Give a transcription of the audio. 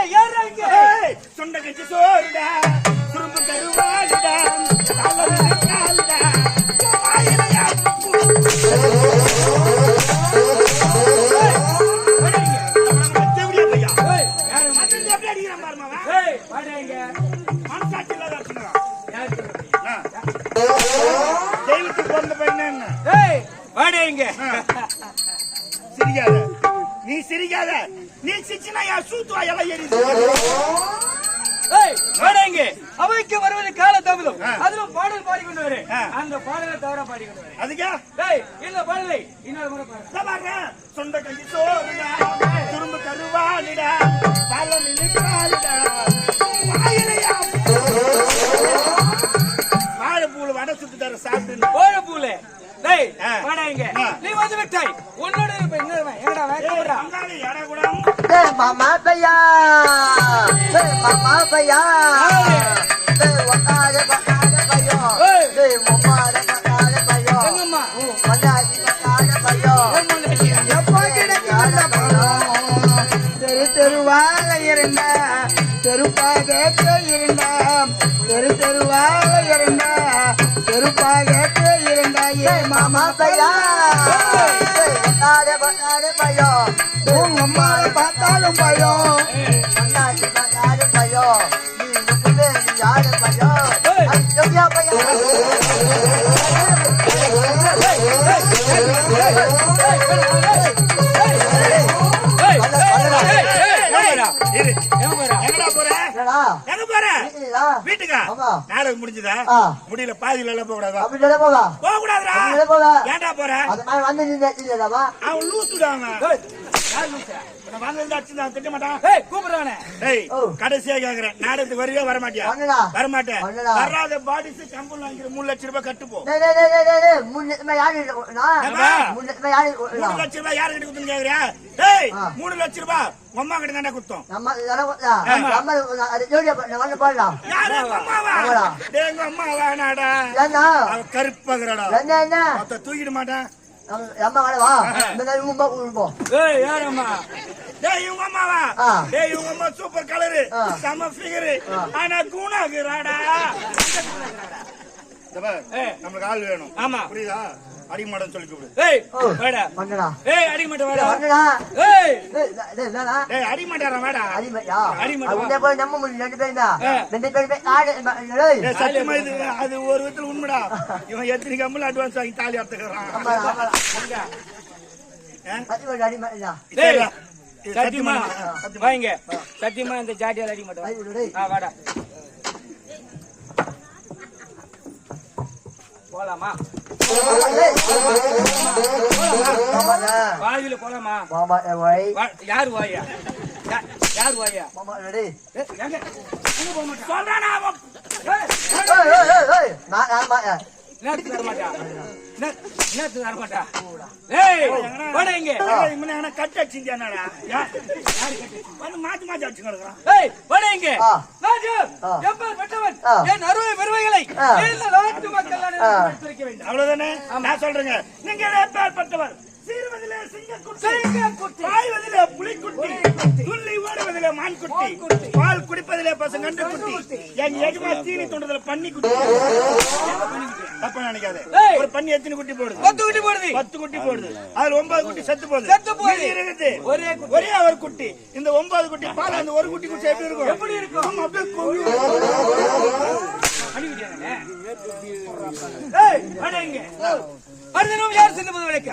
ஏய், சுண்ட கஞ்சி சோறுடா சுரும்பு கருவாடுடா காலு காலுடா வாயிலையா. தெய்வத்துக்கு பிறந்த பையனா என்ன? ஏய் வாடங்க சிரிக்காத. நீ சிரிக்காத. நீ சிரிச்சினா என் சூத்துவா எல்லாம் எரியுது. அவைக்கு வருவது கால தாமதம் ஆ. அதிலும் பாடல் பாடிக்கொண்டு வரு. அந்த பாடலை தவிர பாடிக்கொண்டு வரு அதுக்கா இந்த பாடலை? இன்னொரு முறை சொந்த கஞ்சி சோறுடா. துரும்பு நினைப்பாடுடா வாயிலையா? வாழைப்பூல வடை சுட்டு தர சாப்பிட்டு கோழப்பூல டேய் ஆ. வாடங்க ஆ. நீ வந்து விட்டாய். உன்னோட Oh, பழம் தெரு தெருவாக இருந்த தெருப்பாக இருந்த தெரு தெருவாக இருந்த தெருப்பாக வீட்டுக்கா. நாடகம் முடிஞ்சதா. முடியல பாதியில எல்லாம் போக கூடாதா அப்படி போவா போக கூடாதுடா ஏன்டா போற அது மாதிரி வந்து அவன் லூசுடாங்க ஏய் கடைசியா கேக்குறேன். நாடகத்துக்கு வருவியா வர மாட்டியா வரணுடா. வரமாட்டேன். வராத பாடிஸ் வாங்கிற மூணு லட்சம் ரூபாய் கட்டுப்போ. டேய் டேய் டேய் டேய் டேய் மூணு லட்சமா ரூபாய் யாரு கிட்ட குத்துன்னு கேக்குறியா. மூணு லட்சம் ரூபாய் அம்மா கிட்ட தானே குத்தோம் உங்க அம்மா வேணாடா கருப்பகிறடா என்ன என்ன மொத்த தூக்கிட மாட்டான் நம்ம கடை வா இந்த மாதிரி உங்க கொடுப்போம் ஏய் யாரம்மா டேய் இவங்க அம்மாவா. டேய் இவங்க அம்மா சூப்பர் கலரு. செம ஃபிகரு. ஆனா ஏய். நம்மளுக்கு ஆள் வேணும் ஆமா. புரியுதா அடிமாடம் சொல்லி கூப்பிடு. ஏய். வாடா. பண்ணடா ஏய் அடிக்க மாட்டே வாடா பண்ணடா ஏய். டேய் டேய் டேய் அடிமாட்டாரா வேடா. போய் ரெண்டு. ரெண்டு பேரும் போய் டேய் சத்தியமா இது அது ஒரு விதத்துல உண்மைடா. இவன் எத்தனை கம்பல் அட்வான்ஸ் வாங்கி தாலி அறுத்துக்கிறான். ஆமா ஆமா ஆ? அது அடிமையா டேய் சரிடா. இது சத்தியமா சத்தியமா. வாங்க. சத்தியமா இந்த டேய். ஆ வாடா. போலாமா? வாயில போலாமா? மாமா ஏய் வா- யார் வாயா? யா- யார் வாயா? மாமா ரெடி ஏய், எங்க எங்க போக மாட்டான் சொல்றானா அவன் ஏய், ஏய் ஏய் ஏய் ஏய் நான் நான் மா- ஏய். நேத்து தர மாட்டா? நே- நேத்து தர மாட்டா? ஏய் வாடா இங்க. ஏய், இவனை எவனா கட்டு அடிச்சிருந்தியானாடா? யார் வந்து மாத்தி மாத்தி அடிச்சு கிடக்குறான். ஏய் வாடா இங்க. ஆ. ராஜு ஆ. எப்பல் பெற்றவன். ஆ. என் அருமை பெருமைகளை நாட்டு மக்கள் அவ்வளவுதானே? நான் சொல்றேங்க. நீங்க எப்பேற்பட்டவர் சீர்வதிலே சிங்கக்குட்டி. பாய்வதிலே புலிக்குட்டி துள்ளி ஓடுவதிலே மான்குட்டி. பால் குடிப்பதிலே பசங்கண்டு குட்டி என் எஜமா தீனி தோன்றதுல பன்னி குட்டி தப்பா நினைக்காத. ஒரு பன்னி எத்தனை குட்டி போடுது? பத்து குட்டி போடுது. பத்து குட்டி போடுது. அதுல ஒன்பது குட்டி செத்து போகுது. செத்து போகுது. இருக்குது ஒரே. ஒரே ஒரு குட்டி. இந்த ஒன்பது குட்டி பால் அந்த ஒரு குட்டி குட்டி எப்படி இருக்கும்? எப்படி இருக்கும்? அப்படியே அடுத்த யார் சிந்து புது விளக்கு